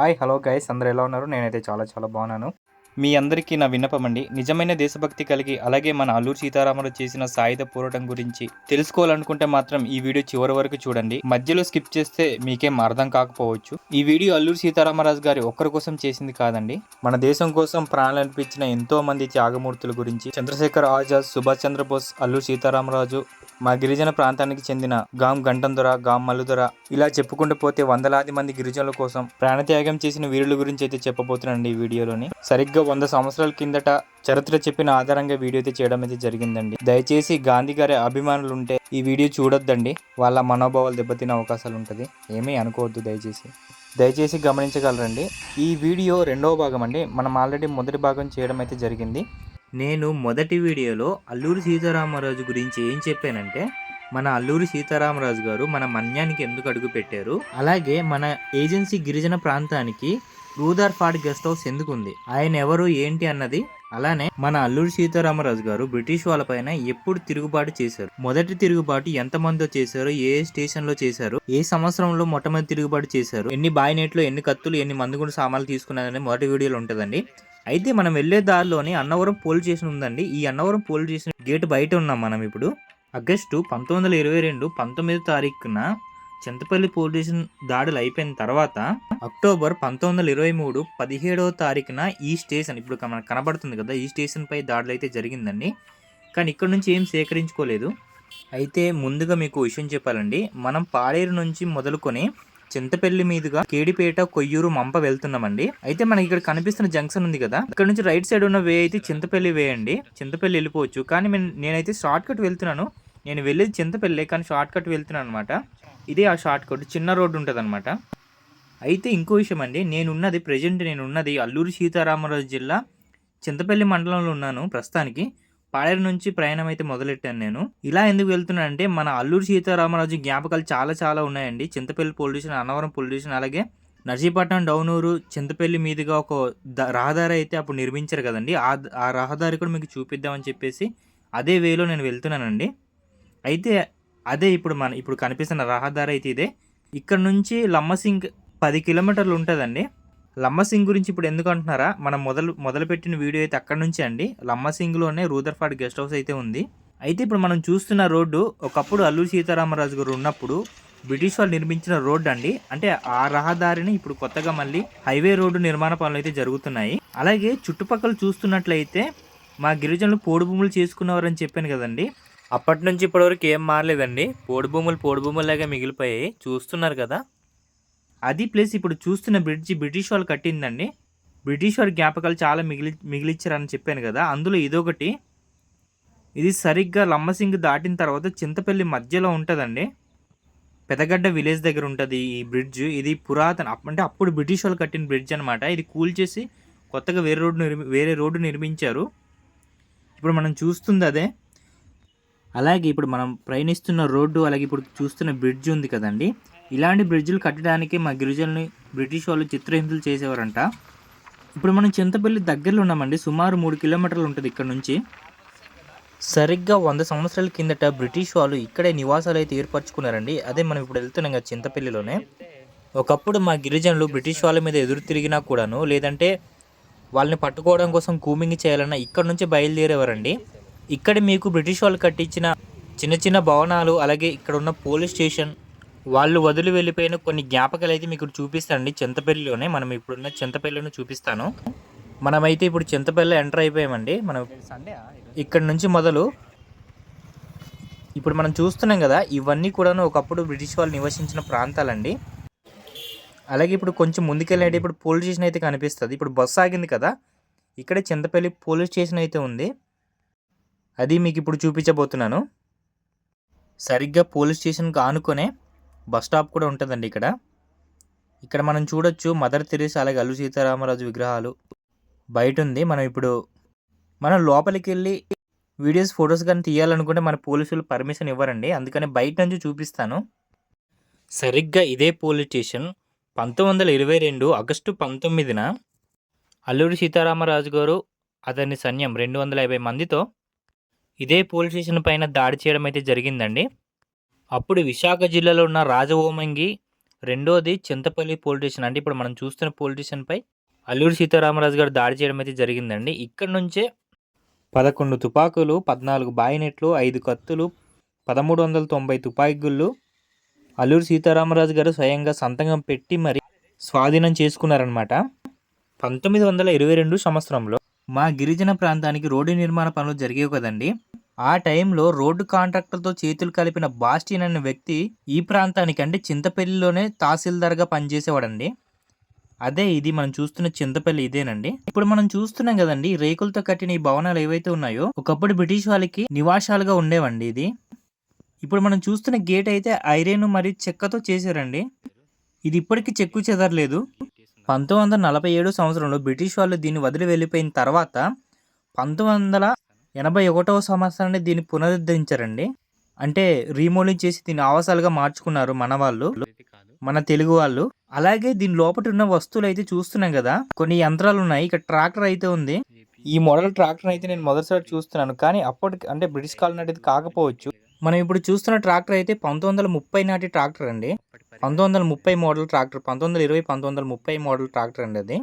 Hi hello guys అందరు ఎలా ఉన్నారు? నేనైతే చాలా చాలా బాగున్నాను. మీ అందరికీ నా విన్నపం అండి. నిజమైన దేశభక్తి కలిగి అలాగే మన అల్లూరు సీతారామరాజు చేసిన సాయుధ పోరాటం గురించి తెలుసుకోవాలనుకుంటే మాత్రం ఈ వీడియో చివరి వరకు చూడండి. మధ్యలో స్కిప్ చేస్తే మీకేం అర్థం కాకపోవచ్చు. ఈ వీడియో అల్లూరు సీతారామరాజు గారి ఒక్కరి కోసం చేసింది కాదండి. మన దేశం కోసం ప్రాణాలు అనిపించిన ఎంతో మంది త్యాగమూర్తుల గురించి చంద్రశేఖర్ ఆజాద్ సుభాష్ చంద్రబోస్ అల్లూరు సీతారామరాజు మా గిరిజన ప్రాంతానికి చెందిన గాం గంటందొర గాం మల్లుదొర ఇలా చెప్పుకుంటూ పోతే వందలాది మంది గిరిజనుల కోసం ప్రాణత్యాగం చేసిన వీరుల గురించి అయితే చెప్పబోతున్నానండి ఈ వీడియోలోని. సరిగ్గా వంద సంవత్సరాల కిందట చరిత్ర చెప్పిన ఆధారంగా వీడియో అయితే చేయడం అయితే జరిగిందండి. దయచేసి గాంధీ గారి అభిమానులు ఉంటే ఈ వీడియో చూడొద్దండి. వాళ్ళ మనోభావాలు దెబ్బతినే అవకాశాలు ఉంటుంది. ఏమీ అనుకోవద్దు దయచేసి. దయచేసి గమనించగలరండి. ఈ వీడియో రెండవ భాగం అండి. మనం ఆల్రెడీ మొదటి భాగం చేయడం అయితే జరిగింది. నేను మొదటి వీడియోలో అల్లూరి సీతారామరాజు గురించి ఏం చెప్పానంటే మన అల్లూరి సీతారామరాజు గారు మన మన్యానికి ఎందుకు అడుగు పెట్టారు? అలాగే మన ఏజెన్సీ గిరిజన ప్రాంతానికి రూదర్ఫార్డ్ గెస్ట్ హౌస్ ఎందుకు ఉంది ఆయన ఎవరు? ఏంటి అన్నది? అలానే మన అల్లూరి సీతారామరాజు గారు బ్రిటిష్ వాళ్ళపైన ఎప్పుడు తిరుగుబాటు చేశారు? మొదటి తిరుగుబాటు ఎంత చేశారు? ఏ స్టేషన్లో చేశారు? ఏ సంవత్సరంలో మొట్టమొదటి తిరుగుబాటు చేశారు? ఎన్ని బాయినెట్లు ఎన్ని కత్తులు ఎన్ని మందుగుండు సామాన్లు తీసుకున్నారని మొదటి వీడియోలో ఉంటుందండి. అయితే మనం వెళ్ళే దారిలోనే అన్నవరం పోలీస్ స్టేషన్ ఉందండి. ఈ అన్నవరం పోలీస్ స్టేషన్ గేట్ బయట ఉన్నాం మనం ఇప్పుడు. ఆగస్టు పంతొమ్మిది వందల ఇరవై రెండు పంతొమ్మిది తారీఖున చింతపల్లి పోలీస్ స్టేషన్ దాడులు అయిపోయిన తర్వాత అక్టోబర్ పంతొమ్మిది వందల ఇరవై మూడు పదిహేడవ తారీఖున ఈ స్టేషన్ ఇప్పుడు మనకు కనబడుతుంది కదా ఈ స్టేషన్ పై దాడులు అయితే జరిగిందండి. కానీ ఇక్కడ నుంచి ఏం సేకరించుకోలేదు. అయితే ముందుగా మీకు విషయం చెప్పాలండి. మనం పాడేరు నుంచి మొదలుకొని చింతపల్లి మీదుగా కేడిపేట కొయ్యూరు మంప వెళ్తున్నామండి. అయితే మనకి ఇక్కడ కనిపిస్తున్న జంక్షన్ ఉంది కదా ఇక్కడ నుంచి రైట్ సైడ్ ఉన్న వే అయితే చింతపల్లి వే అండి. చింతపల్లి వెళ్ళిపోవచ్చు. కానీ నేనైతే షార్ట్ కట్ వెళ్తున్నాను. నేను వెళ్ళేది చింతపల్లి కానీ షార్ట్ కట్ వెళ్తున్నాను అనమాట ఇదే ఆ షార్ట్ కట్ చిన్న రోడ్డు ఉంటుంది అనమాట అయితే ఇంకో విషయం అండి నేనున్నది ప్రజెంట్ నేను ఉన్నది అల్లూరి సీతారామరాజు జిల్లా చింతపల్లి మండలంలో ఉన్నాను ప్రస్తుతానికి. పాడేరు నుంచి ప్రయాణం అయితే మొదలెట్టాను నేను. ఇలా ఎందుకు వెళ్తున్నానంటే మన అల్లూరు సీతారామరాజు జ్ఞాపకాలు చాలా చాలా ఉన్నాయండి. Chintapalli police station Annavaram police station అలాగే నర్సీపట్నం డౌనూరు చింతపల్లి మీదుగా ఒక ద- రహదారి అయితే అప్పుడు నిర్మించారు కదండి. ఆ ఆ రహదారి కూడా మీకు చూపిద్దామని చెప్పేసి అదే వేలో నేను వెళ్తున్నానండి. అయితే అదే ఇప్పుడు మన ఇప్పుడు కనిపిస్తున్న రహదారి అయితే ఇదే. ఇక్కడ నుంచి లమ్మసింగ్ పది కిలోమీటర్లు ఉంటుందండి. లమ్మసింగ్ గురించి ఇప్పుడు ఎందుకు అంటున్నారా? మనం మొదలు మొదలుపెట్టిన వీడియో అయితే అక్కడ నుంచి అండి. లమ్మసింగ్లోనే రూదర్ఫాడ్ గెస్ట్ హౌస్ అయితే ఉంది. అయితే ఇప్పుడు మనం చూస్తున్న రోడ్డు ఒకప్పుడు అల్లూరి సీతారామరాజు గారు ఉన్నప్పుడు బ్రిటిష్ వాళ్ళు నిర్మించిన రోడ్డు అండి. అంటే ఆ రహదారిని ఇప్పుడు కొత్తగా మళ్ళీ హైవే రోడ్డు నిర్మాణ పనులు అయితే జరుగుతున్నాయి. అలాగే చుట్టుపక్కల చూస్తున్నట్లయితే మా గిరిజనులు పోడు భూములు చేసుకున్నవారని చెప్పాను కదండి. అప్పటి నుంచి ఇప్పటివరకు ఏం మారలేదండి. పోడు భూములు పోడు భూములాగా మిగిలిపోయాయి. చూస్తున్నారు కదా. అది ప్లస్ ఇప్పుడు చూస్తున్న బ్రిడ్జి బ్రిటిష్ వాళ్ళు కట్టిందండి. బ్రిటిష్ వారి జ్ఞాపకాలు చాలా మిగిలి మిగిలిచ్చారని చెప్పాను కదా. అందులో ఇదొకటి. ఇది సరిగ్గా లమ్మసింగ్ దాటిన తర్వాత చింతపల్లి మధ్యలో ఉంటుందండి. పెదగడ్డ విలేజ్ దగ్గర ఉంటుంది ఈ బ్రిడ్జ్. ఇది పురాతన అంటే అప్పుడు బ్రిటిష్ వాళ్ళు కట్టిన బ్రిడ్జ్ అనమాట ఇది కూల్చేసి కొత్తగా వేరే రోడ్డు నిర్మి వేరే రోడ్డు నిర్మించారు. ఇప్పుడు మనం చూస్తుంది అదే. అలాగే ఇప్పుడు మనం ప్రయాణిస్తున్న రోడ్డు అలాగే ఇప్పుడు చూస్తున్న బ్రిడ్జ్ ఉంది కదండి. ఇలాంటి బ్రిడ్జ్లు కట్టడానికి మా గిరిజనులు బ్రిటిష్ వాళ్ళు చిత్రహింసలు చేసేవారంట. ఇప్పుడు మనం చింతపల్లి దగ్గరలో ఉన్నామండి. సుమారు మూడు కిలోమీటర్లు ఉంటుంది ఇక్కడ నుంచి. సరిగ్గా వంద సంవత్సరాల కిందట బ్రిటిష్ వాళ్ళు ఇక్కడే నివాసాలు అయితే ఏర్పరచుకున్నారండి. అదే మనం ఇప్పుడు వెళ్తున్నాం కదా చింతపల్లిలోనే. ఒకప్పుడు మా గిరిజనులు బ్రిటిష్ వాళ్ళ మీద ఎదురు తిరిగినా కూడాను లేదంటే వాళ్ళని పట్టుకోవడం కోసం కూమింగ్ చేయాలన్నా ఇక్కడ నుంచి బయలుదేరేవారండి. ఇక్కడ మీకు బ్రిటిష్ వాళ్ళు కట్టించిన చిన్న చిన్న భవనాలు అలాగే ఇక్కడ ఉన్న పోలీస్ స్టేషన్ వాళ్ళు వదిలి వెళ్ళిపోయిన కొన్ని జ్ఞాపకాలు అయితే మీకు చూపిస్తానండి. చింతపల్లిలోనే మనం ఇప్పుడున్న చింతపల్లిని చూపిస్తాను. మనమైతే ఇప్పుడు చింతపల్లి ఎంటర్ అయిపోయామండి. మనం ఇక్కడ నుంచి మొదలు ఇప్పుడు మనం చూస్తున్నాం కదా ఇవన్నీ కూడాను ఒకప్పుడు బ్రిటిష్ వాళ్ళు నివసించిన ప్రాంతాలండి. అలాగే ఇప్పుడు కొంచెం ముందుకెళ్ళినట్టు ఇప్పుడు పోలీస్ స్టేషన్ అయితే కనిపిస్తుంది. ఇప్పుడు బస్సు ఆగింది కదా ఇక్కడే చింతపల్లి పోలీస్ స్టేషన్ అయితే ఉంది. అది మీకు ఇప్పుడు చూపించబోతున్నాను. సరిగ్గా పోలీస్ స్టేషన్కి ఆనుకొనే బస్ స్టాప్ కూడా ఉంటుందండి ఇక్కడ. ఇక్కడ మనం చూడొచ్చు మదర్ తెరీస్ అలాగే అల్లు సీతారామరాజు విగ్రహాలు బయట ఉంది మనం ఇప్పుడు మనం లోపలికి వెళ్ళి వీడియోస్ ఫొటోస్ కానీ తీయాలనుకుంటే మన పోలీసులు పర్మిషన్ ఇవ్వరండి. అందుకని బయట నుంచి చూపిస్తాను. సరిగ్గా ఇదే పోలీస్ స్టేషన్ పంతొమ్మిది వందల ఇరవై రెండు ఆగస్టు పంతొమ్మిదిన అల్లూరి సీతారామరాజు గారు అతని సైన్యం రెండు వందల యాభై మందితో ఇదే పోలీస్ స్టేషన్ పైన దాడి చేయడం అయితే జరిగిందండి. అప్పుడు విశాఖ జిల్లాలో ఉన్న రాజవోమంగి రెండోది చింతపల్లి పోలీస్ స్టేషన్. అంటే ఇప్పుడు మనం చూస్తున్న పోలీస్ స్టేషన్ పై అల్లూరి సీతారామరాజు గారు దాడి చేయడం అయితే జరిగిందండి. ఇక్కడ నుంచే పదకొండు తుపాకులు పద్నాలుగు బాయినెట్లు ఐదు కత్తులు పదమూడు వందల తొంభై తుపాకీగుళ్ళు అల్లూరి సీతారామరాజు గారు స్వయంగా సంతకం పెట్టి మరి స్వాధీనం చేసుకున్నారనమాట పంతొమ్మిది వందల ఇరవై రెండు సంవత్సరంలో మా గిరిజన ప్రాంతానికి రోడ్డు నిర్మాణ పనులు జరిగేవి కదండి. ఆ టైంలో రోడ్డు కాంట్రాక్టర్తో చేతులు కలిపిన బాస్టిన్ అనే వ్యక్తి ఈ ప్రాంతానికి అంటే చింతపల్లిలోనే తహసీల్దార్గా పనిచేసేవాడండి. అదే ఇది మనం చూస్తున్న చింతపల్లి ఇదేనండి. ఇప్పుడు మనం చూస్తున్నాం కదండి రేకులతో కట్టిన ఈ భవనాలు ఏవైతే ఉన్నాయో ఒకప్పుడు బ్రిటిష్ వాళ్ళకి నివాసాలుగా ఉండేవండి ఇది. ఇప్పుడు మనం చూస్తున్న గేట్ అయితే ఐరన్ మరియు చెక్కతో చేశారండి. ఇది ఇప్పటికీ చెక్కు చెదరలేదు. పంతొమ్మిది వందల నలభై ఏడు సంవత్సరంలో బ్రిటిష్ వాళ్ళు దీన్ని వదిలి వెళ్ళిపోయిన తర్వాత పంతొమ్మిది వందల ఎనభై ఒకటవ సంవత్సరాన్ని దీన్ని పునరుద్ధరించారండి. అంటే రీమోలింగ్ చేసి దీన్ని ఆవాసాలుగా మార్చుకున్నారు మన వాళ్ళు మన తెలుగు వాళ్ళు. అలాగే దీని లోపల ఉన్న వస్తువులు అయితే చూస్తున్నాం కదా కొన్ని యంత్రాలు ఉన్నాయి. ఇక్కడ ట్రాక్టర్ అయితే ఉంది. ఈ మోడల్ ట్రాక్టర్ అయితే నేను మొదటిసారి చూస్తున్నాను. కానీ అప్పటికి అంటే బ్రిటిష్ కాలం నాటిది కాకపోవచ్చు. మనం ఇప్పుడు చూస్తున్న ట్రాక్టర్ అయితే పంతొమ్మిది వందల ముప్పై నాటి ట్రాక్టర్ అండి. పంతొమ్మిది వందల ముప్పై మోడల్ ట్రాక్టర్ పంతొమ్మిది వందల ఇరవై పంతొమ్మిది వందల ముప్పై మోడల్ ట్రాక్టర్ అండి అది.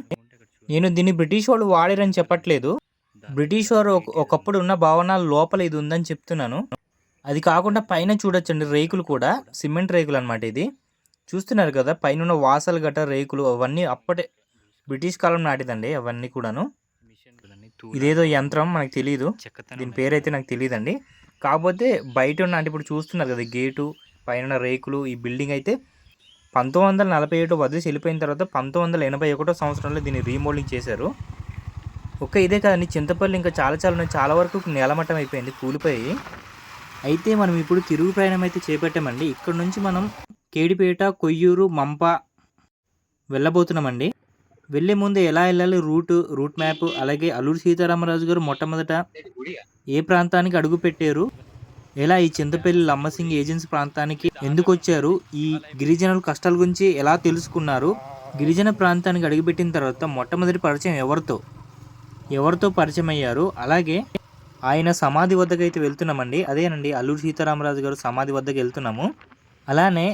నేను దీన్ని బ్రిటిష్ వాళ్ళు వాడారని చెప్పట్లేదు. బ్రిటిష్ వారు ఒక- ఒకప్పుడు ఉన్న భవనాల లోపల ఇది ఉందని చెప్తున్నాను. అది కాకుండా పైన చూడొచ్చండి రేకులు కూడా సిమెంట్ రేకులు అనమాట ఇది. చూస్తున్నారు కదా పైన ఉన్న వాసలు గట్ట రేకులు అవన్నీ అప్పటి బ్రిటిష్ కాలం నాటిదండి అవన్నీ కూడాను. ఇదేదో యంత్రం మనకు తెలియదు దీని పేరు అయితే నాకు తెలియదండి కాకపోతే బయట ఉన్న అంటే ఇప్పుడు చూస్తున్నారు కదా గేటు పైన రేకులు ఈ బిల్డింగ్ అయితే పంతొమ్మిది వందల నలభై ఏడు వదిలేసి వెళ్ళిపోయిన తర్వాత పంతొమ్మిది వందల ఎనభై ఒకటో సంవత్సరంలో దీన్ని రీమోడలింగ్ చేశారు. ఒక్క ఇదే కాదండి చింతపల్లి ఇంకా చాలా చాలా ఉన్నాయి. చాలా వరకు నేలమట్టం అయిపోయింది కూలిపోయి అయితే మనం ఇప్పుడు తిరుగు ప్రయాణం అయితే చేపట్టామండి. ఇక్కడ నుంచి మనం కేడిపేట కొయ్యూరు మంప వెళ్ళబోతున్నామండి. వెళ్ళే ముందు ఎలా వెళ్ళాలి? రూట్ రూట్ మ్యాప్ అలాగే అల్లూరి సీతారామరాజు గారు మొట్టమొదట ఏ ప్రాంతానికి అడుగు పెట్టారు? ఎలా ఈ చింతపల్లి లమ్మసింగ్ ఏజెన్సీ ప్రాంతానికి ఎందుకు వచ్చారు? ఈ గిరిజనుల కష్టాల గురించి ఎలా తెలుసుకున్నారు? గిరిజన ప్రాంతానికి అడుగుపెట్టిన తర్వాత మొట్టమొదటి పరిచయం ఎవరితో? ఎవరితో పరిచయం అయ్యారు? అలాగే ఆయన సమాధి వద్దకు అయితే వెళ్తున్నామండి. అదేనండి అల్లూరి సీతారామరాజు గారు సమాధి వద్దకు వెళ్తున్నాము. అలానే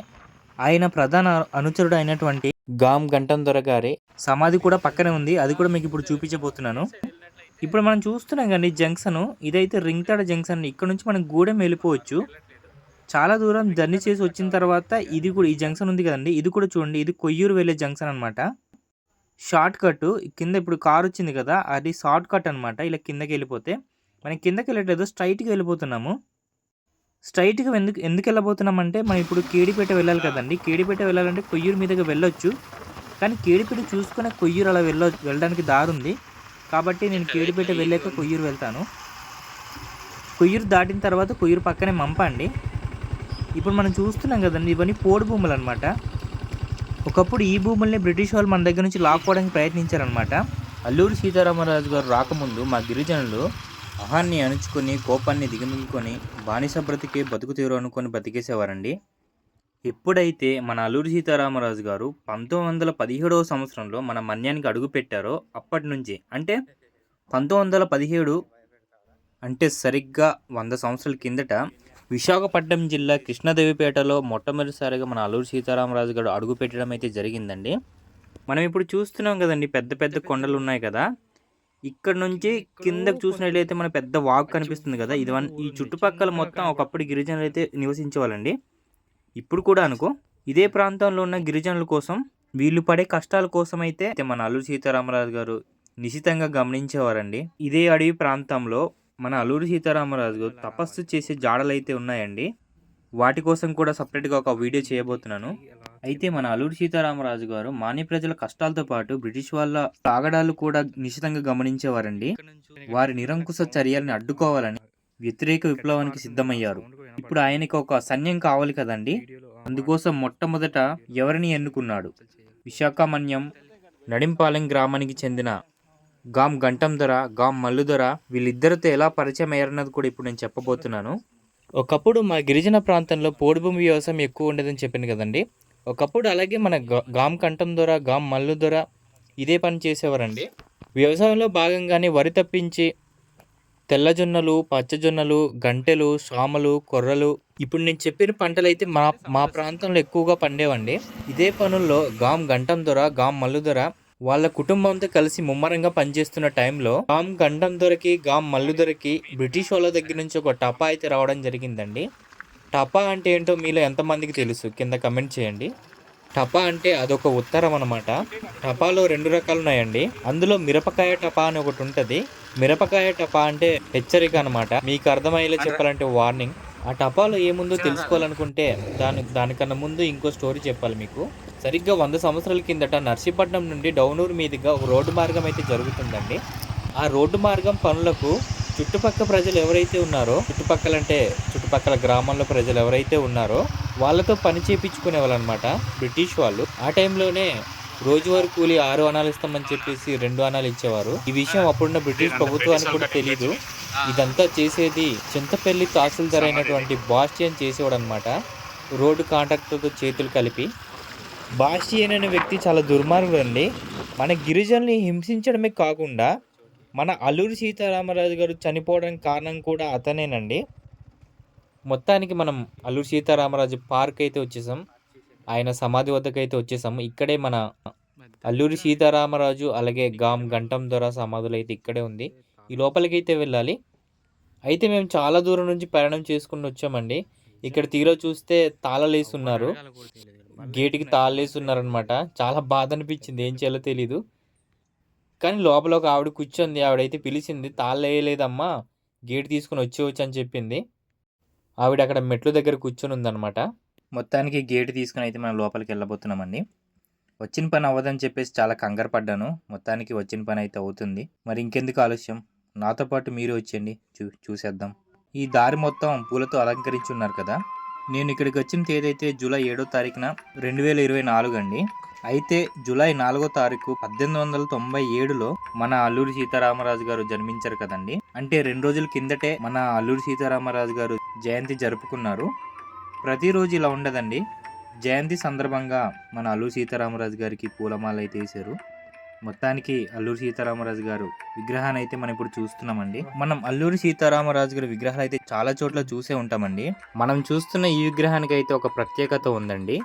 ఆయన ప్రధాన అనుచరుడు అయినటువంటి గామ్ గంటం దొర గారి. సమాధి కూడా పక్కనే ఉంది. అది కూడా మీకు ఇప్పుడు చూపించబోతున్నాను. ఇప్పుడు మనం చూస్తున్నాం కండి జంక్షన్. ఇదైతే రింగ్తాడ జంక్షన్. ఇక్కడ నుంచి మనం గూడెం వెళ్ళిపోవచ్చు. చాలా దూరం జర్నీ చేసి వచ్చిన తర్వాత ఇది కూడా ఈ జంక్షన్ ఉంది కదండి. ఇది కూడా చూడండి. ఇది కొయ్యూరు వెళ్ళే జంక్షన్ అనమాట షార్ట్ కట్. కింద ఇప్పుడు కార్ వచ్చింది కదా. అది షార్ట్ కట్ అనమాట ఇలా కిందకి వెళ్ళిపోతే. మనం కిందకి వెళ్ళట్లేదు. స్ట్రైట్గా వెళ్ళిపోతున్నాము. స్ట్రైట్గా ఎందుకు ఎందుకు వెళ్ళబోతున్నాం అంటే మనం ఇప్పుడు కేడిపేట వెళ్ళాలి కదండి. కేడిపేట వెళ్ళాలంటే కొయ్యూరు మీదకి వెళ్ళొచ్చు. కానీ కేడిపేట చూసుకునే కొయ్యూరు అలా వెళ్ళ వెళ్ళడానికి దారి ఉంది కాబట్టి నేను కేడిపేట వెళ్ళాక కొయ్యూరు వెళ్తాను. కొయ్యూరు దాటిన తర్వాత కొయ్యూరు పక్కనే మంప అండి. ఇప్పుడు మనం చూస్తున్నాం కదండి ఇవన్నీ పోడు భూములు అనమాట ఒకప్పుడు ఈ భూముల్ని బ్రిటిష్ వాళ్ళు మన దగ్గర నుంచి లాక్కోవడానికి ప్రయత్నించారనమాట అల్లూరి సీతారామరాజు గారు రాకముందు మా గిరిజనులు అహాన్ని అణుచుకొని కోపాన్ని దిగమింగుకొని బానిస బ్రతికే బతుకు తీరు అనుకొని బతికేసేవారండి. ఎప్పుడైతే మన అల్లూరి సీతారామరాజు గారు పంతొమ్మిది వందల పదిహేడవ సంవత్సరంలో మన మన్యానికి అడుగు పెట్టారో అప్పటి నుంచి అంటే పంతొమ్మిది వందల పదిహేడు అంటే సరిగ్గా వంద సంవత్సరాల కిందట విశాఖపట్నం జిల్లా కృష్ణదేవిపేటలో మొట్టమొదటిసారిగా మన అల్లూరి సీతారామరాజు గారు అడుగు పెట్టడం అయితే జరిగిందండి. మనం ఇప్పుడు చూస్తున్నాం కదండి పెద్ద పెద్ద కొండలు ఉన్నాయి కదా. ఇక్కడ నుంచి కిందకు చూసినట్లయితే మన పెద్ద వాక్ కనిపిస్తుంది కదా. ఇది వన్- ఈ చుట్టుపక్కల మొత్తం ఒకప్పుడు గిరిజనులు అయితే నివసించేవాళ్ళండి. ఇప్పుడు కూడా అనుకో ఇదే ప్రాంతంలో ఉన్న గిరిజనుల కోసం వీళ్ళు పడే కష్టాల కోసం అయితే మన అల్లూరి సీతారామరాజు గారు నిశితంగా గమనించేవారండి. ఇదే అడవి ప్రాంతంలో మన అల్లూరి సీతారామరాజు గారు తపస్సు చేసే జాడలు అయితే ఉన్నాయండి. వాటి కోసం కూడా సపరేట్గా ఒక వీడియో చేయబోతున్నాను. అయితే మన అల్లూరి సీతారామరాజు గారు మాన్య ప్రజల కష్టాలతో పాటు బ్రిటిష్ వాళ్ళ తాగడాలు కూడా నిశితంగా గమనించేవారండి. వారి నిరంకుశ చర్యల్ని అడ్డుకోవాలని వ్యతిరేక విప్లవానికి సిద్ధమయ్యారు. ఇప్పుడు ఆయనకి ఒక సైన్యం కావాలి కదండి. అందుకోసం మొట్టమొదట ఎవరిని ఎన్నుకున్నాడు? విశాఖమన్యం నడింపాలెం గ్రామానికి చెందిన గామ్ గంటం ధర గామ్ మల్లుధర వీళ్ళిద్దరితో ఎలా పరిచయం అయ్యారన్నది కూడా ఇప్పుడు నేను చెప్పబోతున్నాను. ఒకప్పుడు మా గిరిజన ప్రాంతంలో పోడుభూమి వ్యవసాయం ఎక్కువ ఉండేదని చెప్పింది కదండి. ఒకప్పుడు అలాగే మన గామ్ కంఠం దొర గామ్ మల్లు దొర ఇదే పని చేసేవారండి. వ్యవసాయంలో భాగంగానే వరి తప్పించి తెల్లజొన్నలు పచ్చజొన్నలు గంటెలు సామలు కొర్రలు ఇప్పుడు నేను చెప్పిన పంటలు అయితే మా మా ప్రాంతంలో ఎక్కువగా పండేవండి. ఇదే పనుల్లో గాం గంటం దొర గాం మల్లు దొర వాళ్ళ కుటుంబంతో కలిసి ముమ్మరంగా పనిచేస్తున్న టైంలో గామ్ గండం దొరికి గామ్ మల్లు దొరికి బ్రిటిష్ వాళ్ళ దగ్గర నుంచి ఒక టపా అయితే రావడం జరిగిందండి. టపా అంటే ఏంటో మీలో ఎంతమందికి తెలుసు? కింద కమెంట్ చేయండి. టపా అంటే అదొక ఉత్తరం అనమాట టపాలో రెండు రకాలు ఉన్నాయండి. అందులో మిరపకాయ టపా అని ఒకటి ఉంటుంది. మిరపకాయ టపా అంటే హెచ్చరిక అనమాట మీకు అర్థమయ్యేలా చెప్పాలంటే వార్నింగ్ ఆ టపాలో ఏముందో తెలుసుకోవాలనుకుంటే దాని దానికన్నా ముందు ఇంకో స్టోరీ చెప్పాలి మీకు. సరిగ్గా వంద సంవత్సరాల కిందట నర్సీపట్నం నుండి డౌనూరు మీదుగా ఒక రోడ్డు మార్గం అయితే జరుగుతుందండి. ఆ రోడ్డు మార్గం పనులకు చుట్టుపక్కల ప్రజలు ఎవరైతే ఉన్నారో చుట్టుపక్కల అంటే చుట్టుపక్కల గ్రామాల్లో ప్రజలు ఎవరైతే ఉన్నారో వాళ్ళతో పని చేయించుకునే వాళ్ళు అనమాట బ్రిటిష్ వాళ్ళు. ఆ టైంలోనే రోజువారీ కూలి ఆరు అనాలు ఇస్తామని చెప్పేసి రెండు అనాలు ఇచ్చేవారు. ఈ విషయం అప్పుడున్న బ్రిటిష్ ప్రభుత్వానికి కూడా తెలియదు ఇదంతా చేసేది చింతపల్లి తహసీల్దార్ అయినటువంటి బాస్టియన్ చేసేవాడు అనమాట రోడ్డు కాంట్రాక్టర్తో చేతులు కలిపి. బాస్టియన్ అనే వ్యక్తి చాలా దుర్మార్గుడు అండి. మన గిరిజనుల్ని హింసించడమే కాకుండా మన అల్లూరి సీతారామరాజు గారు చనిపోవడానికి కారణం కూడా అతనేనండి. మొత్తానికి మనం అల్లూరి సీతారామరాజు పార్క్ అయితే వచ్చేసాం. ఆయన సమాధి వద్దకు అయితే వచ్చేసాము. ఇక్కడే మన అల్లూరి సీతారామరాజు అలాగే గాం గంటం దొర సమాధులు అయితే ఇక్కడే ఉంది. ఈ లోపలికి అయితే వెళ్ళాలి. అయితే మేము చాలా దూరం నుంచి ప్రయాణం చేసుకుని వచ్చామండి. ఇక్కడ తీరా చూస్తే తాళలేసి ఉన్నారు గేటుకి తాళలేసి ఉన్నారనమాట చాలా బాధ అనిపించింది ఏం చేయాలో తెలీదు. కానీ లోపల ఒక ఆవిడ కూర్చొంది. ఆవిడైతే పిలిచింది తాళ్ళు వేయలేదమ్మా గేట్ తీసుకుని వచ్చేవచ్చు అని చెప్పింది. ఆవిడ అక్కడ మెట్ల దగ్గర కూర్చొని ఉందన్నమాట. మొత్తానికి గేట్ తీసుకుని అయితే మనం లోపలికి వెళ్ళబోతున్నామండి. వచ్చిన పని అవ్వదని చెప్పేసి చాలా కంగారు పడ్డాను. మొత్తానికి వచ్చిన పని అయితే అవుతుంది. మరి ఇంకెందుకు ఆలస్యం? నాతో పాటు మీరు వచ్చేయండి. చూ చూసేద్దాం. ఈ దారి మొత్తం పూలతో అలంకరించి ఉన్నారు కదా. నేను ఇక్కడికి వచ్చిన తేదీ అయితే జూలై ఏడో తారీఖున రెండు వేల ఇరవై నాలుగు అండి. అయితే జూలై నాలుగో తారీఖు పద్దెనిమిది వందల తొంభై ఏడులో మన అల్లూరి సీతారామరాజు గారు జన్మించారు కదండి. అంటే రెండు రోజుల కిందటే మన అల్లూరి సీతారామరాజు గారు జయంతి జరుపుకున్నారు. ప్రతిరోజు ఇలా ఉండదండి. జయంతి సందర్భంగా మన అల్లూరు సీతారామరాజు గారికి పూలమాల అయితే వేశారు. మొత్తానికి అల్లూరి సీతారామరాజు గారు విగ్రహాన్ని అయితే మనం ఇప్పుడు చూస్తున్నామండి. మనం అల్లూరి సీతారామరాజు గారి విగ్రహాలు అయితే చాలా చోట్ల చూసే ఉంటామండి. మనం చూస్తున్న ఈ విగ్రహానికి అయితే ఒక ప్రత్యేకత ఉందండి.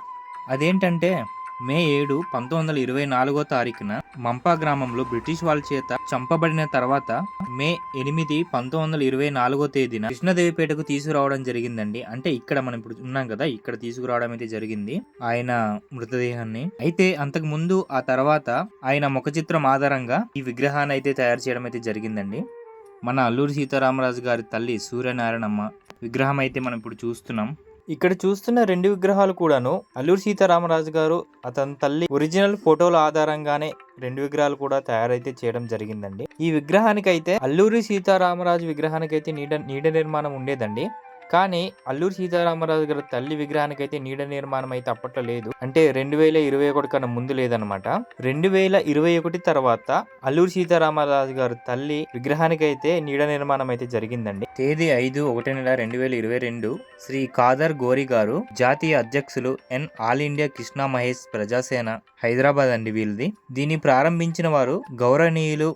అదేంటంటే మే ఏడు పంతొమ్మిది వందల ఇరవై నాలుగో తారీఖున మంపా గ్రామంలో బ్రిటిష్ వాళ్ళ చేత చంపబడిన తర్వాత మే ఎనిమిది పంతొమ్మిది వందల ఇరవై నాలుగో తేదీన కృష్ణదేవిపేటకు తీసుకురావడం జరిగిందండి. అంటే ఇక్కడ మనం ఇప్పుడు ఉన్నాం కదా ఇక్కడ తీసుకురావడం అయితే జరిగింది ఆయన మృతదేహాన్ని. అయితే అంతకు ముందు ఆ తర్వాత ఆయన ముఖ చిత్రం ఆధారంగా ఈ విగ్రహాన్ని అయితే తయారు చేయడం అయితే జరిగిందండి. మన అల్లూరి సీతారామరాజు గారి తల్లి సూర్యనారాయణమ్మ విగ్రహం అయితే మనం ఇప్పుడు చూస్తున్నాం. ఇక్కడ చూస్తున్న రెండు విగ్రహాలు కూడాను అల్లూరి సీతారామరాజు గారు అతని తల్లి ఒరిజినల్ ఫోటోల ఆధారంగానే రెండు విగ్రహాలు కూడా తయారైతే చేయడం జరిగిందండి. ఈ విగ్రహానికి అయితే అల్లూరి సీతారామరాజు విగ్రహానికి అయితే నీడ నీడ నిర్మాణం ఉండేదండి. కానీ అల్లూరి సీతారామరాజు గారి తల్లి విగ్రహానికి అయితే నీడ నిర్మాణం అయితే అప్పట్లో లేదు. అంటే రెండు వేల ఇరవై ఒకటి కన్నా ముందు లేదనమాట రెండు వేల ఇరవై ఒకటి తర్వాత అల్లూరి సీతారామరాజు గారి తల్లి విగ్రహానికి అయితే నీడ నిర్మాణం అయితే జరిగిందండి. తేదీ ఐదు ఒకటి నెల రెండు వేల ఇరవై రెండు శ్రీ కాదర్ గోరి గారు జాతీయ అధ్యక్షులు ఎన్ ఆల్ ఇండియా కృష్ణా మహేష్ ప్రజాసేన హైదరాబాద్ అండి వీళ్ళది. దీన్ని ప్రారంభించిన వారు గౌరవనీయులు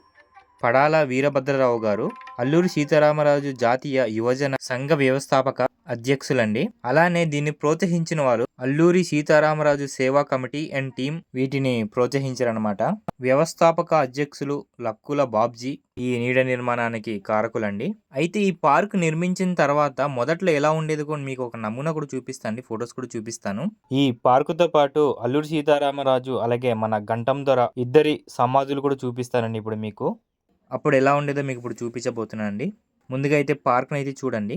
పడాల వీరభద్రరావు గారు అల్లూరి సీతారామరాజు జాతీయ యువజన సంఘ వ్యవస్థాపక అధ్యక్షులండి. అలానే దీన్ని ప్రోత్సహించిన వారు అల్లూరి సీతారామరాజు సేవా కమిటీ అండ్ టీం వీటిని ప్రోత్సహించారనమాట వ్యవస్థాపక అధ్యక్షులు లక్కుల బాబ్జీ ఈ నీడ నిర్మాణానికి కారకులండి. అయితే ఈ పార్క్ నిర్మించిన తర్వాత మొదట్లో ఎలా ఉండేది కూడా మీకు ఒక నమూనా కూడా చూపిస్తాను ఫొటోస్ కూడా చూపిస్తాను. ఈ పార్కుతో పాటు అల్లూరి సీతారామరాజు అలాగే మన గంటం దొర ఇద్దరి సమాధులు కూడా చూపిస్తానండి ఇప్పుడు మీకు. అప్పుడు ఎలా ఉండేదో మీకు ఇప్పుడు చూపించబోతున్నాను అండి. ముందుగా అయితే పార్క్ని అయితే చూడండి.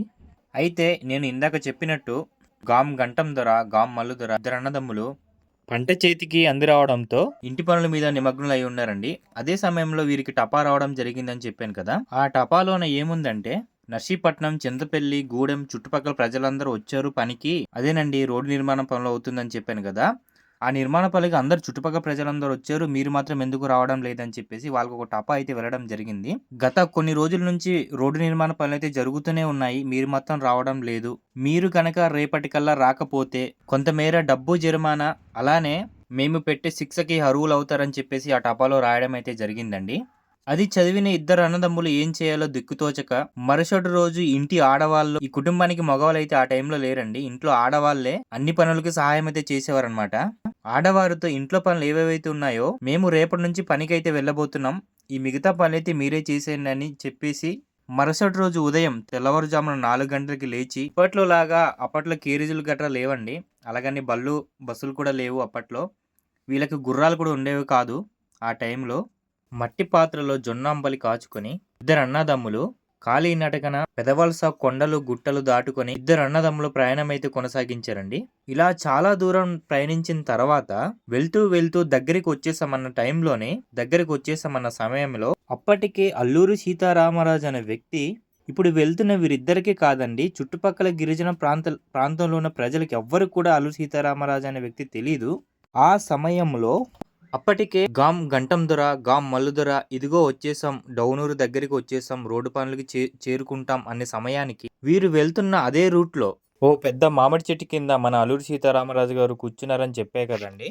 అయితే నేను ఇందాక చెప్పినట్టు గాం గంటం దొర గాం మల్లు దొర ఇద్దరు అన్నదమ్ములు పంట చేతికి అంది రావడంతో ఇంటి పనుల మీద నిమగ్నులు అయి ఉన్నారండి. అదే సమయంలో వీరికి టపా రావడం జరిగిందని చెప్పాను కదా. ఆ టపాలోన ఏముందంటే నర్సీపట్నం చింతపల్లి గూడెం చుట్టుపక్కల ప్రజలందరూ వచ్చారు పనికి. అదేనండి రోడ్డు నిర్మాణం పనులు అవుతుందని చెప్పాను కదా. ఆ నిర్మాణ పనికి అందరు చుట్టుపక్కల ప్రజలందరూ వచ్చారు. మీరు మాత్రం ఎందుకు రావడం లేదని చెప్పేసి వాళ్ళకు ఒక టపా అయితే వెళ్ళడం జరిగింది. గత కొన్ని రోజుల నుంచి రోడ్డు నిర్మాణ పనులు అయితే జరుగుతూనే ఉన్నాయి. మీరు మాత్రం రావడం లేదు. మీరు కనుక రేపటికల్లా రాకపోతే కొంతమేర డబ్బు జరిమానా అలానే మేము పెట్టే శిక్షకి అరువులు అవుతారని చెప్పేసి ఆ టపాలో రాయడం అయితే జరిగిందండి. అది చదివిన ఇద్దరు అన్నదమ్ములు ఏం చేయాలో దిక్కుతోచక మరుసటి రోజు ఇంటి ఆడవాళ్ళు ఈ కుటుంబానికి మగవాళ్ళు అయితే ఆ టైంలో లేరండి. ఇంట్లో ఆడవాళ్ళే అన్ని పనులకి సహాయం అయితే చేసేవారనమాట ఆడవారితో ఇంట్లో పనులు ఏవేవైతే ఉన్నాయో మేము రేపటి నుంచి పనికైతే వెళ్ళబోతున్నాం. ఈ మిగతా పనులైతే మీరే చేసేయండి అని చెప్పేసి మరుసటి రోజు ఉదయం తెల్లవారుజామున నాలుగు గంటలకి లేచి ఇప్పట్లో లాగా అప్పట్లో కేరీజులు గట్రా లేవండి. అలాగని బళ్ళు బస్సులు కూడా లేవు అప్పట్లో. వీళ్ళకి గుర్రాలు కూడా ఉండేవి కాదు. ఆ టైంలో మట్టి పాత్రలో జొన్నాంబలి కాచుకొని ఇద్దరు అన్నదమ్ములు ఖాళీ నటకన పెదవలస కొండలు గుట్టలు దాటుకొని ఇద్దరు అన్నదమ్ములు ప్రయాణం అయితే కొనసాగించారండి. ఇలా చాలా దూరం ప్రయాణించిన తర్వాత వెళ్తూ వెళ్తూ దగ్గరికి వచ్చేసామన్న టైంలోనే దగ్గరికి వచ్చేసామన్న సమయంలో అప్పటికే అల్లూరి సీతారామరాజు అనే వ్యక్తి ఇప్పుడు వెళ్తున్న వీరిద్దరికీ కాదండి చుట్టుపక్కల గిరిజన ప్రాంత ప్రాంతంలో ఉన్న ప్రజలకు ఎవ్వరు కూడా అల్లు సీతారామరాజు అనే వ్యక్తి తెలియదు ఆ సమయంలో అప్పటికే గాం గంటం దొర గాం మల్లుదొర ఇదిగో వచ్చేసాం డౌనూరు దగ్గరికి వచ్చేసాం రోడ్డు పనులకి చే చేరుకుంటాం అనే సమయానికి వీరు వెళ్తున్న అదే రూట్లో ఓ పెద్ద మామిడి చెట్టు కింద మన అల్లూరి సీతారామరాజు గారు కూర్చున్నారని చెప్పే కదండి.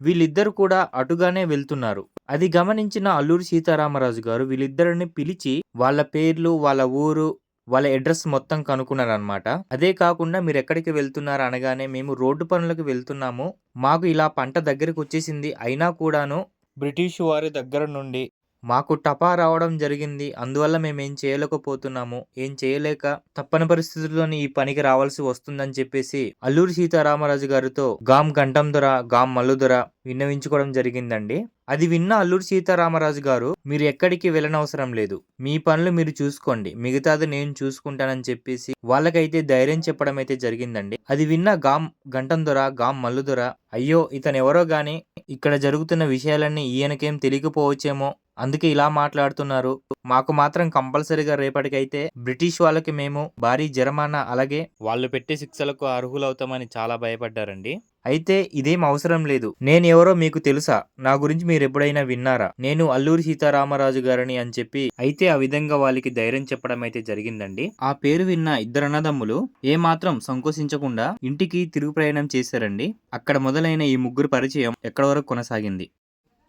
వీళ్ళిద్దరు కూడా అటుగానే వెళ్తున్నారు. అది గమనించిన అల్లూరి సీతారామరాజు గారు వీళ్ళిద్దరిని పిలిచి వాళ్ళ పేర్లు వాళ్ళ ఊరు వాళ్ళ అడ్రస్ మొత్తం కనుక్కున్నారనమాట అదే కాకుండా మీరు ఎక్కడికి వెళ్తున్నారు అనగానే మేము రోడ్డు పనులకు వెళ్తున్నాము. మాకు ఇలా పంట దగ్గరకు వచ్చేసింది అయినా కూడాను బ్రిటిష్ వారి దగ్గర నుండి మాకు టపా రావడం జరిగింది. అందువల్ల మేము ఏం చేయలేకపోతున్నాము. ఏం చేయలేక తప్పని పరిస్థితుల్లోని ఈ పనికి రావాల్సి వస్తుందని చెప్పేసి అల్లూరి సీతారామరాజు గారితో గామ్ గంటం దొర గాం మల్లు దొర విన్నవించుకోవడం జరిగిందండి. అది విన్న అల్లూరి సీతారామరాజు గారు మీరు ఎక్కడికి వెళ్ళనవసరం లేదు. మీ పనులు మీరు చూసుకోండి. మిగతాది నేను చూసుకుంటానని చెప్పేసి వాళ్ళకైతే ధైర్యం చెప్పడం అయితే జరిగిందండి. అది విన్న గామ్ గంటం దొర గామ్ మల్లు దొర అయ్యో ఇతను ఎవరో గాని ఇక్కడ జరుగుతున్న విషయాలన్నీ ఈయనకేం తెలియకపోవచ్చేమో. అందుకే ఇలా మాట్లాడుతున్నారు. మాకు మాత్రం కంపల్సరీగా రేపటికైతే బ్రిటిష్ వాళ్ళకి మేము భారీ జరమానా అలాగే వాళ్ళు పెట్టే శిక్షలకు అర్హులవుతామని చాలా భయపడ్డారండి. అయితే ఇదేం అవసరం లేదు. నేను ఎవరో మీకు తెలుసా? నా గురించి మీరు ఎప్పుడైనా విన్నారా? నేను అల్లూరి సీతారామరాజు గారని అని చెప్పి అయితే ఆ విధంగా వాళ్ళకి ధైర్యం చెప్పడం అయితే జరిగిందండి. ఆ పేరు విన్న ఇద్దరు అన్నదమ్ములు ఏమాత్రం సంకోచించకుండా ఇంటికి తిరుగు ప్రయాణం చేశారండి. అక్కడ మొదలైన ఈ ముగ్గురు పరిచయం ఎక్కడ వరకు కొనసాగింది?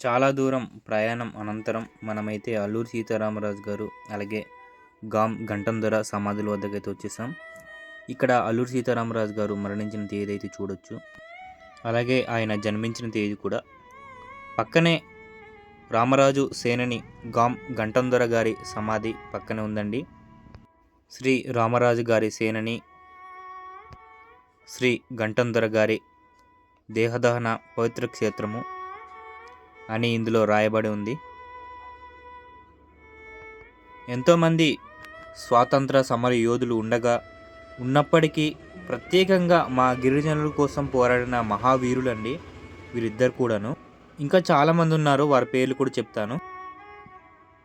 చాలా దూరం ప్రయాణం అనంతరం మనమైతే అల్లూరి సీతారామరాజు గారు అలాగే గామ్ గంటం సమాధుల వద్దకైతే వచ్చేసాం. ఇక్కడ అల్లూరి సీతారామరాజు గారు మరణించిన తేదీ అయితే చూడొచ్చు. అలాగే ఆయన జన్మించిన తేదీ కూడా పక్కనే రామరాజు సేనని గామ్ గంటం గారి సమాధి పక్కనే ఉందండి. శ్రీ రామరాజు గారి సేనని శ్రీ గంటం గారి దేహదహన పవిత్ర క్షేత్రము అని ఇందులో రాయబడి ఉంది ఎంతోమంది స్వాతంత్ర సమర యోధులు ఉండగా ఉన్నప్పటికీ ప్రత్యేకంగా మా గిరిజనుల కోసం పోరాడిన మహావీరులండి వీరిద్దరు కూడాను ఇంకా చాలామంది ఉన్నారు వారి పేర్లు కూడా చెప్తాను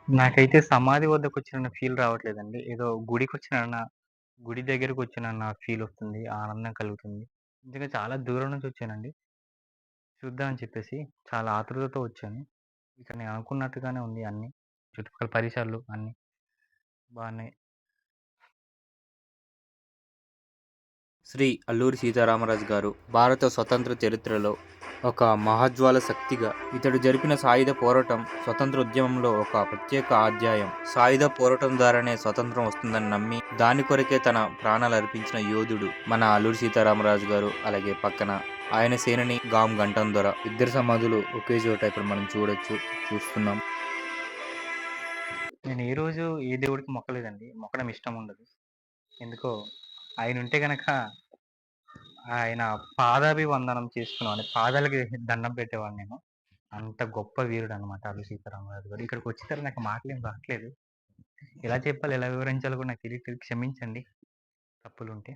నాకైతే సమాధి వద్దకు వచ్చిన ఫీల్ రావట్లేదండి. ఏదో గుడికి వచ్చిన గుడి దగ్గరికి వచ్చిన ఫీల్ వస్తుంది. ఆనందం కలుగుతుంది. నిజంగా చాలా దూరం నుంచి వచ్చానండి. చూద్దాం అని చెప్పేసి చాలా ఆతృతతో వచ్చాను. ఇక్కడ నేను అనుకున్నట్టుగానే ఉంది అన్నీ. చుట్టుపక్కల పరిసరాలు అన్నీ బాగున్నాయి. శ్రీ అల్లూరి సీతారామరాజు గారు భారత స్వతంత్ర చరిత్రలో ఒక మహాజ్వాల శక్తిగా ఇతడు జరిపిన సాయుధ పోరాటం స్వతంత్ర ఉద్యమంలో ఒక ప్రత్యేక అధ్యాయం సాయుధ పోరాటం ద్వారానే స్వతంత్రం వస్తుందని నమ్మి దాని కొరకే తన ప్రాణాలు అర్పించిన యోధుడు మన అల్లూరి సీతారామరాజు గారు అలాగే పక్కన ఆయన సేనని గాం గంటం ద్వారా ఇద్దరు సమాధులు ఒకే చోట ఇక్కడ మనం చూడొచ్చు చూస్తున్నాం నేను ఏ రోజు ఏ దేవుడికి మొక్కలేదండి. మొక్కడం ఇష్టం ఉండదు. ఎందుకో ఆయన ఉంటే గనక ఆయన పాదాభివందనం చేసుకున్నాను పాదాలకి దండం పెట్టేవాడిని నేను. అంత గొప్ప వీరుడు అనమాట అల్లు సీతారామరాజు గారు. ఇక్కడికి వచ్చిన తర్వాత నాకు మాటలేం రావట్లేదు. ఎలా చెప్పాలి? ఎలా వివరించాలో కూడా నాకు తెలియదు క్షమించండి తప్పులుంటే.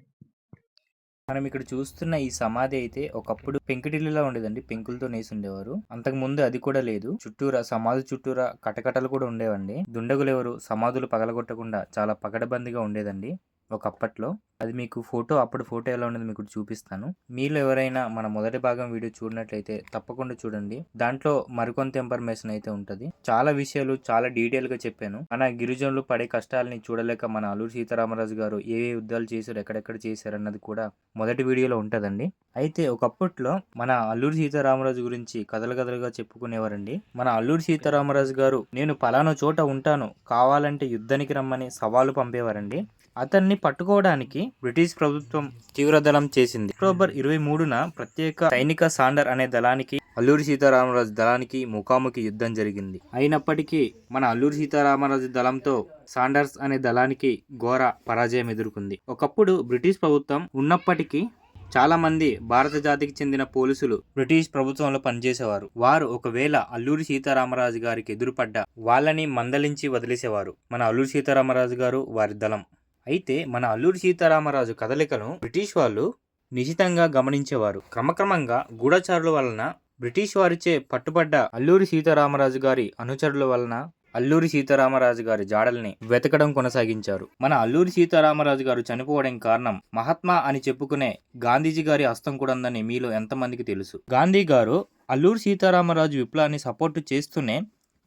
మనం ఇక్కడ చూస్తున్న ఈ సమాధి అయితే ఒకప్పుడు పెంకుటిల్లులా ఉండేదండి. పెంకులతో నేసి ఉండేవారు. అంతకు ముందు అది కూడా లేదు. చుట్టూరా సమాధి చుట్టూరా కటకటలు కూడా ఉండేవండి. దుండగులు ఎవరు? సమాధులు పగలగొట్టకుండా చాలా పకడబందిగా ఉండేదండి. ఒకప్పట్లో. అది మీకు ఫోటో అప్పుడు ఫోటో ఎలా ఉన్నది మీకు చూపిస్తాను. మీలో ఎవరైనా మన మొదటి భాగం వీడియో చూడనట్లయితే తప్పకుండా చూడండి. దాంట్లో మరికొంత ఇన్ఫర్మేషన్ అయితే ఉంటుంది. చాలా విషయాలు చాలా డీటెయిల్గా చెప్పాను. మన గిరిజనులు పడే కష్టాలని చూడలేక మన అల్లూరు సీతారామరాజు గారు ఏ ఏ యుద్ధాలు చేశారు ఎక్కడెక్కడ చేశారు అన్నది కూడా మొదటి వీడియోలో ఉంటుందండి. అయితే ఒకప్పట్లో మన అల్లూరి సీతారామరాజు గురించి కథలు కథలుగా చెప్పుకునేవారండి. మన అల్లూరి సీతారామరాజు గారు నేను పలానా చోట ఉంటాను. కావాలంటే యుద్ధానికి రమ్మని సవాలు పంపేవారండి. అతన్ని పట్టుకోవడానికి బ్రిటిష్ ప్రభుత్వం తీవ్రదళం చేసింది. అక్టోబర్ ఇరవై మూడున ప్రత్యేక సైనిక సాండర్ అనే దళానికి అల్లూరి సీతారామరాజు దళానికి ముఖాముఖి యుద్ధం జరిగింది. అయినప్పటికీ మన అల్లూరి సీతారామరాజు దళంతో సాండర్స్ అనే దళానికి ఘోర పరాజయం ఎదుర్కొంది. ఒకప్పుడు బ్రిటిష్ ప్రభుత్వం ఉన్నప్పటికీ చాలా మంది భారత జాతికి చెందిన పోలీసులు బ్రిటిష్ ప్రభుత్వంలో పనిచేసేవారు. వారు ఒకవేళ అల్లూరి సీతారామరాజు గారికి ఎదురుపడ్డ వాళ్ళని మందలించి వదిలేసేవారు. మన అల్లూరి సీతారామరాజు గారు వారి దళం. అయితే మన అల్లూరి సీతారామరాజు కదలికను బ్రిటిష్ వాళ్ళు నిశితంగా గమనించేవారు. క్రమక్రమంగా గూఢచారుల వలన బ్రిటిష్ వారిచే పట్టుబడ్డ అల్లూరి సీతారామరాజు గారి అనుచరుల వలన అల్లూరి సీతారామరాజు గారి జాడల్ని వెతకడం కొనసాగించారు. మన అల్లూరి సీతారామరాజు గారు చనిపోవడం కారణం మహాత్మా అని చెప్పుకునే గాంధీజీ గారి హస్తం కూడా ఉందని మీలో ఎంతమందికి తెలుసు. గాంధీ గారు అల్లూరి సీతారామరాజు విప్లవాన్ని సపోర్టు చేస్తూనే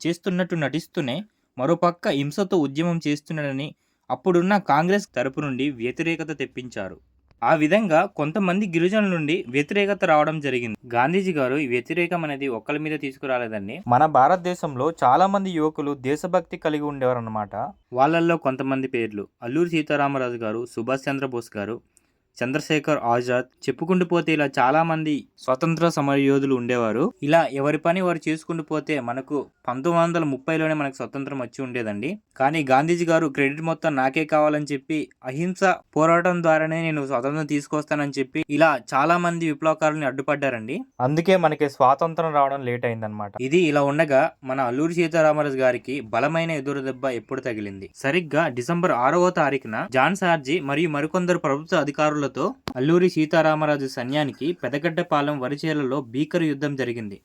చేస్తున్నట్టు నటిస్తూనే మరోపక్క హింసతో ఉద్యమం చేస్తున్నాడని అప్పుడున్న కాంగ్రెస్ తరపు నుండి వ్యతిరేకత తెప్పించారు. ఆ విధంగా కొంతమంది గిరిజనుల నుండి వ్యతిరేకత రావడం జరిగింది. గాంధీజీ గారు ఈ వ్యతిరేకం అనేది ఒక్కరి మీద తీసుకురాలేదండి. మన భారతదేశంలో చాలా మంది యువకులు దేశభక్తి కలిగి ఉండేవారు అనమాట వాళ్ళల్లో కొంతమంది పేర్లు. అల్లూరి సీతారామరాజు గారు సుభాష్ చంద్రబోస్ గారు చంద్రశేఖర్ ఆజాద్ చెప్పుకుంటూ పోతే ఇలా చాలా మంది స్వతంత్ర సమర యోధులు ఉండేవారు. ఇలా ఎవరి పని వారు చేసుకుంటూ పోతే మనకు పంతొమ్మిది వందల ముప్పైలోనే మనకు స్వతంత్రం వచ్చి ఉండేదండి. కానీ గాంధీజీ గారు క్రెడిట్ మొత్తం నాకే కావాలని చెప్పి అహింస పోరాటం ద్వారానే నేను స్వాతంత్రం తీసుకొస్తానని చెప్పి ఇలా చాలా మంది విప్లవకారుల్ని అడ్డుపడ్డారండి. అందుకే మనకి స్వాతంత్రం రావడం లేట్ అయిందనమాట ఇది ఇలా ఉండగా మన అల్లూరి సీతారామరాజు గారికి బలమైన ఎదురు దెబ్బ ఎప్పుడు తగిలింది. సరిగ్గా డిసెంబర్ ఆరవ తారీఖున జాన్ సార్జీ మరియు మరికొందరు ప్రభుత్వ అధికారులతో అల్లూరి సీతారామరాజు సైన్యానికి పెదగడ్డపాలెం వరిచేలలో భీకర యుద్ధం జరిగింది.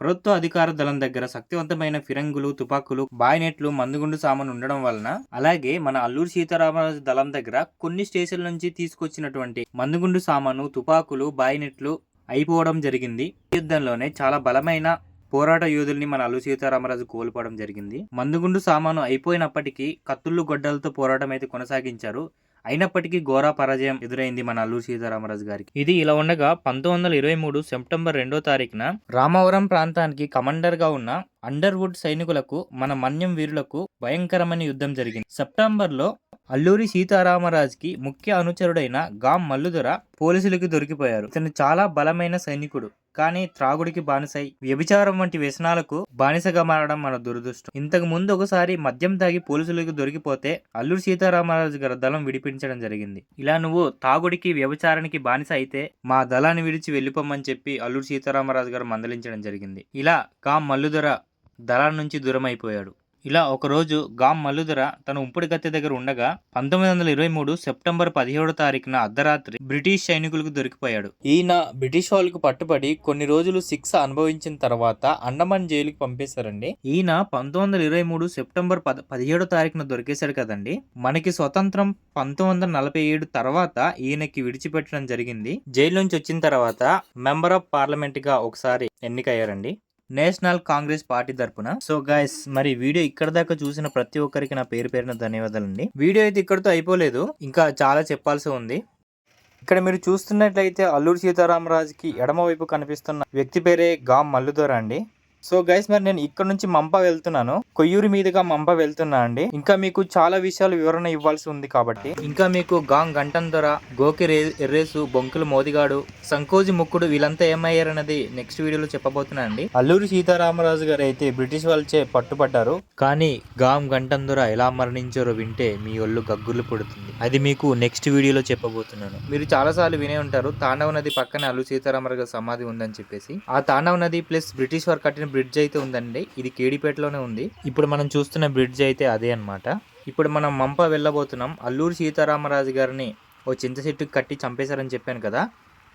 ప్రభుత్వ అధికార దళం దగ్గర శక్తివంతమైన ఫిరంగులు తుపాకులు బాయినెట్లు మందుగుండు సామాను ఉండడం వలన అలాగే మన అల్లూరి సీతారామరాజు దళం దగ్గర కొన్ని స్టేషన్ల నుంచి తీసుకొచ్చినటువంటి మందుగుండు సామాను తుపాకులు బాయినెట్లు అయిపోవడం జరిగింది. ఈ యుద్ధంలోనే చాలా బలమైన పోరాట యోధుల్ని మన అల్లు సీతారామరాజు కోల్పోవడం జరిగింది. మందుగుండు సామాను అయిపోయినప్పటికీ కత్తుళ్ళు గొడ్డలతో పోరాటం అయితే కొనసాగించారు. అయినప్పటికీ ఘోర పరాజయం ఎదురైంది మన అల్లూరు సీతారామరాజు గారికి. ఇది ఇలా ఉండగా పంతొమ్మిది వందల ఇరవై మూడు సెప్టెంబర్ రెండో తారీఖున రామవరం ప్రాంతానికి కమాండర్గా ఉన్న అండర్వుడ్ సైనికులకు మన మన్యం వీరులకు భయంకరమైన యుద్ధం జరిగింది. సెప్టెంబర్లో అల్లూరి సీతారామరాజుకి ముఖ్య అనుచరుడైన గాం మల్లుదొర పోలీసులకు దొరికిపోయారు. ఇతను చాలా బలమైన సైనికుడు. కానీ త్రాగుడికి బానిసై వ్యభిచారం వంటి వ్యసనాలకు బానిసగా మారడం మన దురదృష్టం. ఇంతకు ముందు ఒకసారి మద్యం తాగి పోలీసులకు దొరికిపోతే అల్లూరి సీతారామరాజు గారి దళం విడిపించడం జరిగింది. ఇలా నువ్వు తాగుడికి వ్యభిచారానికి బానిస అయితే మా దళాన్ని విడిచి వెళ్ళిపోమని చెప్పి అల్లూరి సీతారామరాజు గారు మందలించడం జరిగింది. ఇలా కా మల్లుదొర దళాల నుంచి దూరం అయిపోయాడు ఇలా ఒకరోజు గామ్ మల్లుదర తన ఉంపుడుగత్తె దగ్గర ఉండగా పంతొమ్మిది వందల ఇరవై మూడు సెప్టెంబర్ పదిహేడో తారీఖున అర్ధరాత్రి బ్రిటిష్ సైనికులకు దొరికిపోయాడు. ఈయన బ్రిటిష్ వాళ్ళకు పట్టుబడి కొన్ని రోజులు శిక్ష అనుభవించిన తర్వాత అండమాన్ జైలుకి పంపేశారండి. ఈయన పంతొమ్మిది వందల ఇరవై మూడు సెప్టెంబర్ పద పదిహేడో తారీఖున దొరికేశాడు కదండి. మనకి స్వతంత్రం పంతొమ్మిది వందల నలభై ఏడు తర్వాత ఈయనకి విడిచిపెట్టడం జరిగింది. జైలు నుంచి వచ్చిన తర్వాత మెంబర్ ఆఫ్ పార్లమెంట్గా ఒకసారి ఎన్నికయ్యారండి. నేషనల్ కాంగ్రెస్ పార్టీ తరపున. సో గైస్ మరి వీడియో ఇక్కడ దాకా చూసిన ప్రతి ఒక్కరికి నా పేరు పేరున ధన్యవాదాలండి. వీడియో అయితే ఇక్కడితో అయిపోలేదు ఇంకా చాలా చెప్పాల్సి ఉంది. ఇక్కడ మీరు చూస్తున్నట్లయితే అల్లూరి సీతారామరాజుకి ఎడమవైపు కనిపిస్తున్న వ్యక్తి పేరే గామ్ మల్లుదొర అండి. సో గైస్ మరి నేను ఇక్కడ నుంచి మంప వెళ్తున్నాను. కొయ్యూరు మీదుగా మంప వెళ్తున్నా అండి. ఇంకా మీకు చాలా విషయాలు వివరణ ఇవ్వాల్సి ఉంది కాబట్టి. ఇంకా మీకు గాంగ్ గంటందొర గోకి ఎర్రేసు బొంకులు మోదిగాడు సంకోజి ముక్కుడు వీళ్ళంతా ఏమయ్యారన్నది నెక్స్ట్ వీడియోలో చెప్పబోతున్నా అండి. అల్లూరి సీతారామరాజు గారు అయితే బ్రిటిష్ వాళ్ళచే పట్టుబడ్డారు. కానీ గాం గంటందొర ఎలా మరణించారో వింటే మీ ఒళ్ళు గగ్గులు పుడుతుంది. అది మీకు నెక్స్ట్ వీడియోలో చెప్పబోతున్నాను. మీరు చాలా సార్లు వినే ఉంటారు తాండవ నది పక్కనే అల్లు సీతారామరాజు గారి సమాధి ఉందని చెప్పేసి. ఆ తాండవ నది ప్లస్ బ్రిటిష్ వారు కట్టిన బ్రిడ్జ్ అయితే ఉందండి. ఇది కేడిపేటలోనే ఉంది. ఇప్పుడు మనం చూస్తున్న బ్రిడ్జ్ అయితే అదే అన్నమాట. ఇప్పుడు మనం మంప వెళ్ళబోతున్నాం. అల్లూరు సీతారామరాజు గారిని ఓ చింత చెట్టుకి కట్టి చంపేశారని చెప్పాను కదా.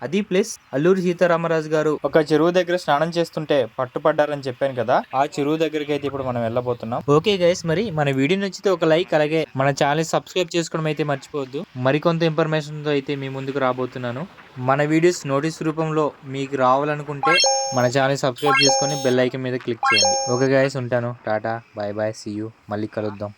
అది ప్లస్ అల్లూరి సీతారామరాజు గారు. ఒక చెరువు దగ్గర స్నానం చేస్తుంటే పట్టుపడ్డారని చెప్పాను కదా ఆ చెరువు దగ్గరికి అయితే ఇప్పుడు మనం వెళ్ళబోతున్నాం. ఓకే గైస్ మరి మన వీడియో నచ్చితే ఒక లైక్ అలాగే మన ఛానల్ సబ్స్క్రైబ్ చేసుకోవడం అయితే మర్చిపోవద్దు. మరికొంత ఇన్ఫర్మేషన్తో అయితే మీ ముందుకు రాబోతున్నాను. మన వీడియోస్ నోటీస్ రూపంలో మీకు రావాలనుకుంటే మన ఛానల్ సబ్స్క్రైబ్ చేసుకొని బెల్ ఐకన్ మీద క్లిక్ చేయండి. ఓకే గైస్ ఉంటాను. Tata bye bye see you. మళ్ళీ కలుద్దాం.